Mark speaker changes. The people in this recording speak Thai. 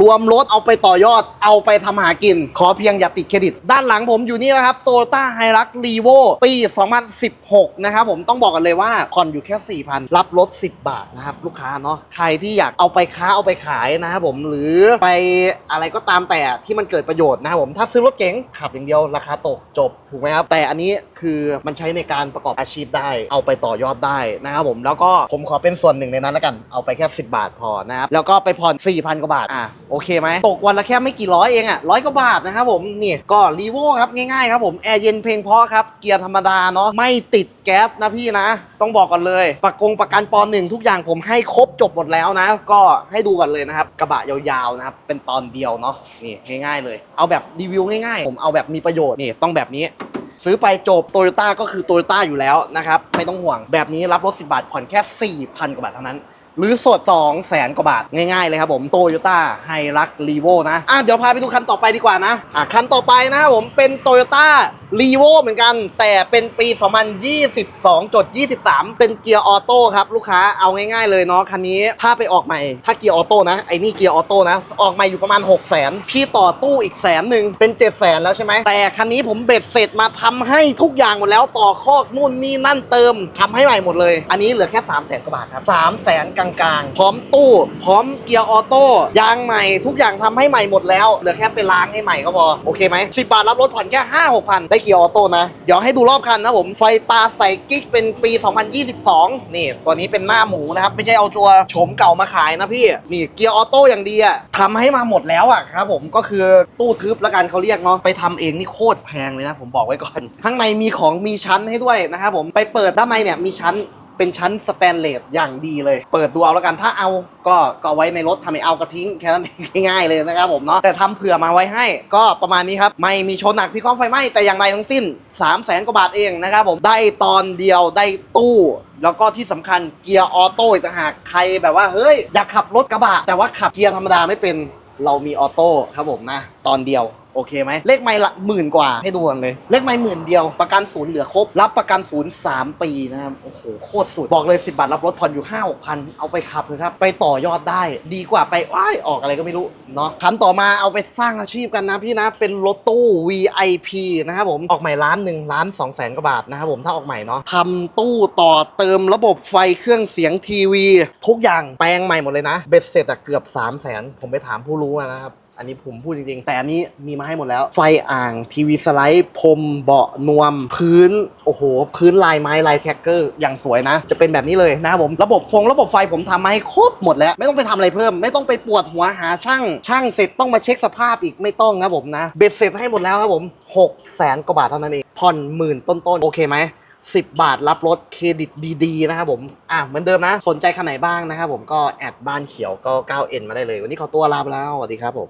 Speaker 1: รวมรถเอาไปต่อยอดเอาไปทำหากิน ขอเพียงอย่าปิดเครดิต ด้านหลังผมอยู่นี่นะครับ Toyota Hilux Revo ปี 2016 นะครับผมต้องบอกกันเลยว่าผ่อนอยู่แค่ 4,000 รับรถ 10 บาทนะครับ ลูกค้าเนาะใครที่อยากเอาไปค้าเอาไปขายนะครับผมหรือไปอะไรก็ตามแต่ที่มันเกิดประโยชน์นะครับผมถ้าซื้อรถเก๋งขับอย่างเดียวราคาตกจบถูกไหมครับแต่อันนี้คือมันใช้ในการประกอบอาชีพได้ เอาไปต่อยอดได้นะครับผมแล้วก็ผมขอเป็นส่วนหนึ่งในนั้นแล้วกันเอาไปแค่ 10 บาทพอนะครับแล้วก็ไปผ่อน4,000กว่าบาทอะโอเคไหมตกวันละแค่ไม่กี่ร้อยเองอะร้อยกว่าบาทนะครับผมนี่ก็รีโวครับง่ายๆครับผมแอร์เย็นเพลงเพาะครับเกียร์ธรรมดาเนาะไม่ติดแก๊สนะพี่นะ ต้องบอกก่อนเลยประกงประกันปอนหนึ่งทุกอย่างผมให้ครบจบหมดแล้วนะ ก็ให้ดูกันเลยนะครับกระบะยาวๆนะครับเป็นตอนเดียวเนาะนี่ง่าย ๆ เลย เอาแบบรีวิวง่ายๆ ผมเอาแบบมีประโยชน์นี่ต้องแบบนี้ซื้อไปจบโตโยต้าก็คือโตโยต้าอยู่แล้วนะครับ ไม่ต้องห่วงแบบนี้รับรถ 10 บาทผ่อนแค่ 4,000 กว่าบาทเท่านั้น หรือสด2แสนกว่าบาท ง่ายๆเลยครับผมโตโยต้าไฮรักรีโวนะอะเดี๋ยวพาไปดูคันต่อไปดีกว่านะอะคันต่อไปนะครับผมเป็นโตโยต้ารีโวเหมือนกัน แต่เป็นปี 2022จด23 เป็นเกียร์ออโต้ครับ ลูกค้าเอาง่ายๆเลยเนาะคันนี้ถ้าไปออกใหม่ ถ้าเกียร์ออโต้นะ ไอ้นี่เกียร์ออโต้นะ ออกใหม่อยู่ประมาณ 6 0 0 0 0 0พี่ต่อตู้อีกแสนหนึ่งเป็น 7 0 0 0 0 0แล้วใช่ไหมแต่คันนี้ผมเบ็ดเสร็จมาทำให้ทุกอย่างหมดแล้วต่อคอกนู่นนี่นั่นเติมทำให้ใหม่หมดเลย อันนี้เหลือแค่3 0 0 0 0 0กว่าบาทครับ3 0 0 0 0 0กลางๆ พร้อมตู้ พร้อมเกียร์ออโต้ยางใหม่ทุกอย่างทำให้ใหม่หมดแล้วเหลือแค่ไปล้างให้ใหม่ก็พอโอเคไหม10บาทรับรถผ่อนแค่5 6 0 0ได้เกียร์ออโต้นะ เดี๋ยวให้ดูรอบคันนะผม ไฟตาใส่กิ๊กเป็นปี 2022 นี่ ตัวนี้เป็นหน้าหมูนะครับ ไม่ใช่เอาตัวโฉมเก่ามาขายนะพี่ นี่เกียร์ออโต้อย่างดีอะทำให้มาหมดแล้วอะครับผมก็คือตู้ทึบละกันเขาเรียกเนาะไปทำเองนี่โคตรแพงเลยนะผมบอกไว้ก่อน ข้างในมีของมีชั้นให้ด้วยนะครับผมไปเปิดด้านในเนี่ยมีชั้น เป็นชั้นสแตนเลสอย่างดีเลย เปิดดูเอาแล้วกันถ้าเอาก็ก็ไว้ในรถทำไมเอาก็ทิ้งแค่นั้นเองง่ายๆเลยนะครับผมเนาะแต่ทำเผื่อมาไว้ให้ ก็ประมาณนี้ครับไม่มีชนหนักพิความไฟไหม้แต่อย่างไรทั้งสิ้น3 0 0แสนกว่าบาทเองนะครับผมได้ตอนเดียวได้ตู้แล้วก็ที่สำคัญเกียร์ออโต้อีกต่างหากใครแบบว่าเฮ้ยอยากขับรถกระบะ แต่ว่าขับเกียร์ธรรมดาไม่เป็นเรามีออโต้ครับผมนะ ตอนเดียว โอเคไหมเลขไม่ละหมื่นกว่าให้ดูกันเลย เลขไม่หมื่นเดียวประกันศูนย์เหลือครบ รับประกันศูนย์สามปีนะครับโอ้โหโคตรสุด บอกเลย10บาทรับรถผ่อนอยู่5 6พันเอาไปขับเลยครับ ไปต่อยอดได้ดีกว่าไปว้ายออกอะไรก็ไม่รู้เนาะคันต่อมาเอาไปสร้างอาชีพกันนะพี่นะเป็นรถตู้ VIP นะครับผมออกใหม่ล้านหนึ่งล้านสองแสนกว่าบาทนะครับผมถ้าออกใหม่เนาะทำตู้ต่อเติมระบบไฟเครื่องเสียงทีวี ทุกอย่างแปลงใหม่หมดเลยนะเบ็ดเสร็จอะเกือบ3 0 0แสนผมไปถามผู้รู้มานะครับ อันนี้ผมพูดจริงๆ แต่อันนี้มีมาให้หมดแล้ว ไฟอ่างทีวีสไลด์พรมเบาะนวม พื้น โอ้โห พื้นลายไม้ลายแคคเกอร์อย่างสวยนะ จะเป็นแบบนี้เลยนะครับผมระบบฟงระบบไฟผมทำมาให้ครบหมดแล้ว ไม่ต้องไปทำอะไรเพิ่ม ไม่ต้องไปปวดหัวหาช่าง ช่างเสร็จต้องมาเช็คสภาพอีกไม่ต้องนะผมนะเบ็ดเสร็จให้หมดแล้วครับผม6 0แสนกว่าบาทเท่านั้นเองผ่อนหมื่นต้นๆโอเคไหม10 บาทรับรถเครดิตดีๆ นะครับผม อะเหมือนเดิมนะ สนใจคันไหนบ้างนะครับผมก็แอดบ้านเขียวก็ 9N มาได้เลย วันนี้ขอตัวลาไปแล้ว สวัสดีครับผม